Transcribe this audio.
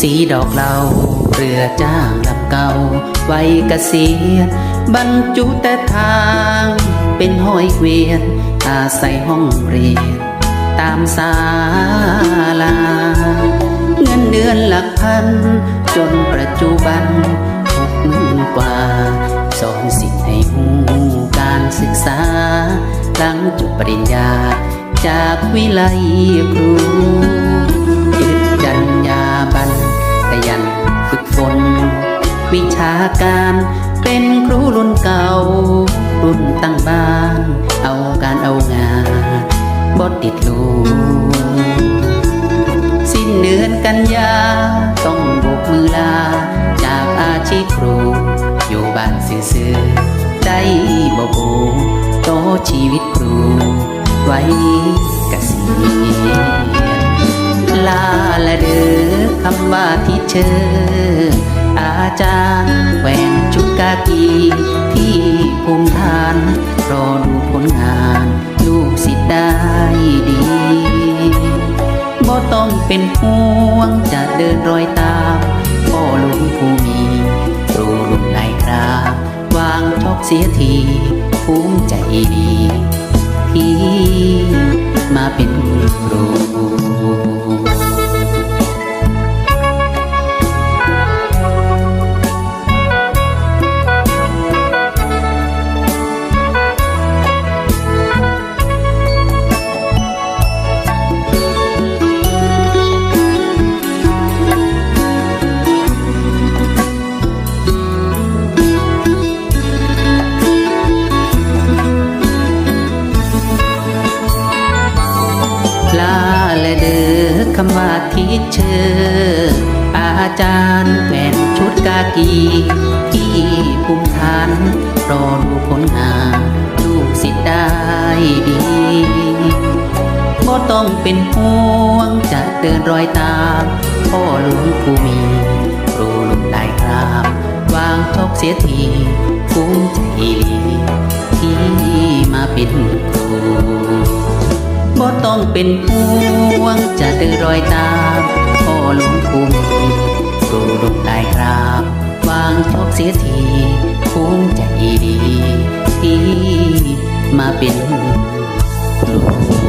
สีดอกเหลาเรือจ้างลำเก่าไว้เกษียณบรรจุแต่ทางเป็นห้อยเกวียน อาศัยห้องเรียน ตามศาลา เงินเดือนหลักพัน จนปัจจุบันหกหมื่นกว่า สอนสิทธิ์ให้หูการศึกษา หลังจบปริญญา จากวิไลครู วิชาการ เป็นครูรุ่นเก่า รุ่นตั้งบ้าน เอาการเอางานบดติดลูสิ้นเดือนกันยา ต้องบกมือลา จากอาชีพครู อยู่บ้านซื่อๆได้บ่โบโตชีวิตครู ไว้กษีลาละเด้อคำว่าที่เชอ อาจารย์แหวนชุดกากี ที่ภูมิฐาน รอดูผลงาน ลูกศิษย์ได้ดีบ่ต้องเป็นห่วงจะเดินรอยตามพ่อหลวงผู้มีครูรุ่นนายครับวางชอกเสียทีภูมิใจดีที่มาเป็นครูำว่าทีเชอร์อาจารย์แหวนชุดกากีที่ภูมิฐานรอดูผลงานลูกศิษย์ได้ดีบ่ต้องเป็นห่วงจะเดินรอยตามพ่อหลวงผู้มีครูลุงได้ครับวางชกเสียทีภูมิใจลีที่มาเป็นครู องเป็นห่วง จะเดินรอยตามพ่อหลวงภูมิครูลงได้ครับวางชอกเสียทีภูมิใจดี ที่มาเป็นครู